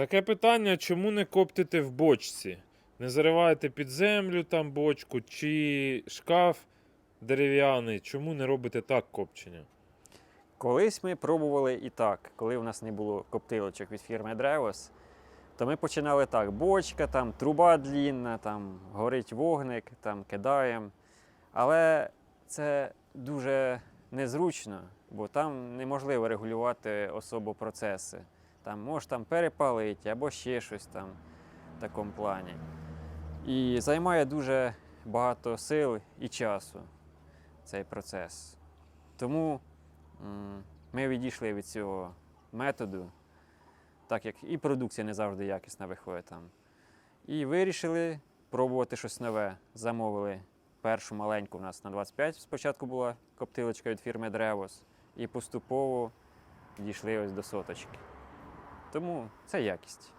Таке питання, чому не коптите в бочці? Не зариваєте під землю там бочку чи шкаф дерев'яний, чому не робите так копчення? Колись ми пробували і так, коли у нас не було коптилочок від фірми Древос, то ми починали так: бочка, там труба длінна, там горить вогник, там кидаємо. Але це дуже незручно, бо там неможливо регулювати особо процеси. Там можеш там перепалити або ще щось там в такому плані. І займає дуже багато сил і часу цей процес. Тому ми відійшли від цього методу, так як і продукція не завжди якісна виходить там. І вирішили пробувати щось нове. Замовили першу маленьку у нас на 25. Спочатку була коптилочка від фірми Древос, і поступово дійшли ось до соточки. Тому це якість.